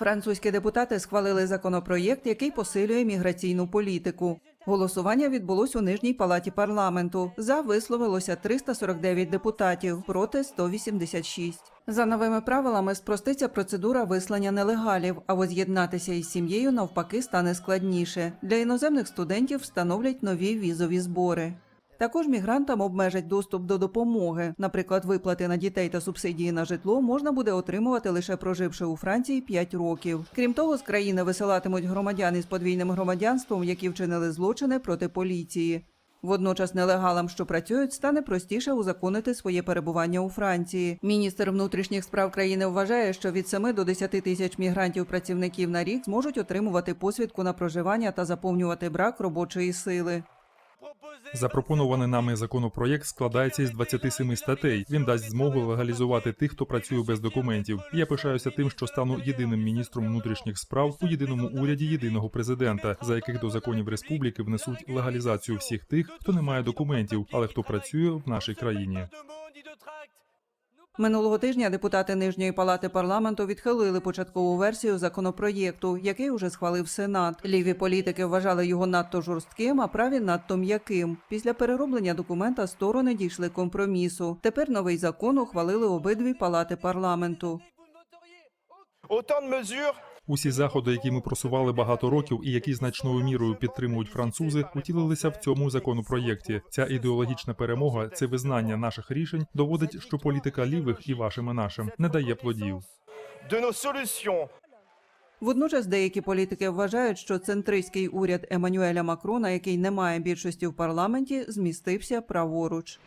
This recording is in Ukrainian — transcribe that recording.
Французькі депутати схвалили законопроєкт, який посилює міграційну політику. Голосування відбулось у нижній палаті парламенту. За висловилося 349 депутатів, проти 186. За новими правилами спроститься процедура вислання нелегалів, а воз'єднатися із сім'єю навпаки стане складніше. Для іноземних студентів встановлять нові візові збори. Також мігрантам обмежать доступ до допомоги. Наприклад, виплати на дітей та субсидії на житло можна буде отримувати лише проживши у Франції 5 років. Крім того, з країни висилатимуть громадян із подвійним громадянством, які вчинили злочини проти поліції. Водночас нелегалам, що працюють, стане простіше узаконити своє перебування у Франції. Міністр внутрішніх справ країни вважає, що від 7 до 10 тисяч мігрантів-працівників на рік зможуть отримувати посвідку на проживання та заповнювати брак робочої сили. Запропонований нами законопроєкт складається із 27 статей. Він дасть змогу легалізувати тих, хто працює без документів. Я пишаюся тим, що стану єдиним міністром внутрішніх справ у єдиному уряді єдиного президента, за яких до законів республіки внесуть легалізацію всіх тих, хто не має документів, але хто працює в нашій країні. Минулого тижня депутати нижньої палати парламенту відхилили початкову версію законопроєкту, який уже схвалив Сенат. Ліві політики вважали його надто жорстким, а праві надто м'яким. Після перероблення документа сторони дійшли компромісу. Тепер новий закон ухвалили обидві палати парламенту. Усі заходи, які ми просували багато років і які значною мірою підтримують французи, утілилися в цьому законопроєкті. Ця ідеологічна перемога, це визнання наших рішень, доводить, що політика лівих і вашим і нашим не дає плодів. Водночас деякі політики вважають, що центристський уряд Еммануеля Макрона, який не має більшості в парламенті, змістився праворуч.